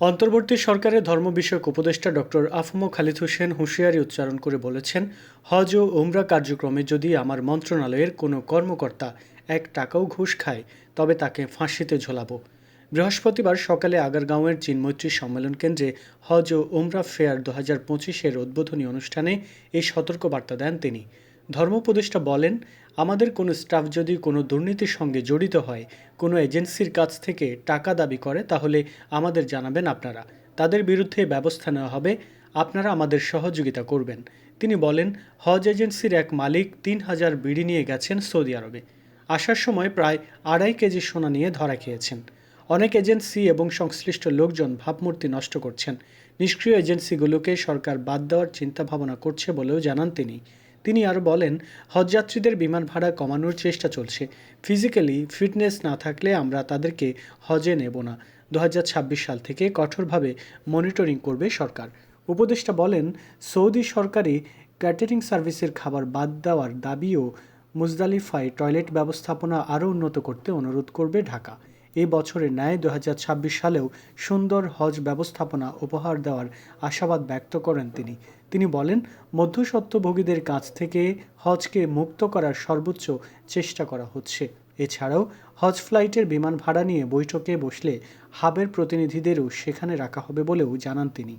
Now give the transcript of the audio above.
অন্তর্বর্তী সরকারের ধর্ম বিষয়ক উপদেষ্টা ডক্টর আফমো খালিদ হোসেন হুঁশিয়ারি উচ্চারণ করে বলেছেন, হজ ও উমরা কার্যক্রমে যদি আমার মন্ত্রণালয়ের কোনো কর্মকর্তা এক টাকাও ঘুষ খায়, তবে তাকে ফাঁসিতে ঝোলাবো। বৃহস্পতিবার সকালে আগারগাঁওয়ের চিনমৈত্রী সম্মেলন কেন্দ্রে হজ ও উমরা ফেয়ার দু হাজার পঁচিশের উদ্বোধনী অনুষ্ঠানে এই সতর্কবার্তা দেন তিনি। ধর্ম উপদেষ্টা বলেন, আমাদের কোনো স্টাফ যদি কোনো দুর্নীতির সঙ্গে জড়িত হয়, কোনো এজেন্সির কাছ থেকে টাকা দাবি করে, তাহলে আমাদের জানাবেন আপনারা। তাদের বিরুদ্ধে ব্যবস্থা নেওয়া হবে। আপনারা আমাদের সহযোগিতা করবেন। তিনি বলেন, হজ এজেন্সির এক মালিক তিন হাজার বিড়ি নিয়ে গেছেন সৌদি আরবে। আসার সময় প্রায় আড়াই কেজি সোনা নিয়ে ধরা খেয়েছেন। অনেক এজেন্সি এবং সংশ্লিষ্ট লোকজন ভাবমূর্তি নষ্ট করছেন। নিষ্ক্রিয় এজেন্সিগুলোকে সরকার বাদ দেওয়ার চিন্তা ভাবনা করছে বলেও জানান তিনি। তিনি আরও বলেন, হজযাত্রীদের বিমান ভাড়া কমানোর চেষ্টা চলছে। ফিজিক্যালি ফিটনেস না থাকলে আমরা তাদেরকে হজে নেব না। দু হাজার ছাব্বিশ সাল থেকে কঠোরভাবে মনিটরিং করবে সরকার। উপদেষ্টা বলেন, সৌদি সরকারি ক্যাটারিং সার্ভিসের খাবার বাদ দেওয়ার দাবিও মুজদালিফায় টয়লেট ব্যবস্থাপনা আরও উন্নত করতে অনুরোধ করবে ঢাকা। এই বছরের ন্যায় দু হাজার ছাব্বিশ সালেও সুন্দর হজ ব্যবস্থাপনা উপহার দেওয়ার আশাবাদ ব্যক্ত করেন তিনি। তিনি বলেন, মধ্যস্বত্বভোগীদের কাছ থেকে হজকে মুক্ত করার সর্বোচ্চ চেষ্টা করা হচ্ছে। এছাড়াও, হজ ফ্লাইটের বিমান ভাড়া নিয়ে বৈঠকে বসলে হাবের প্রতিনিধিদেরও সেখানে রাখা হবে বলেও জানান তিনি।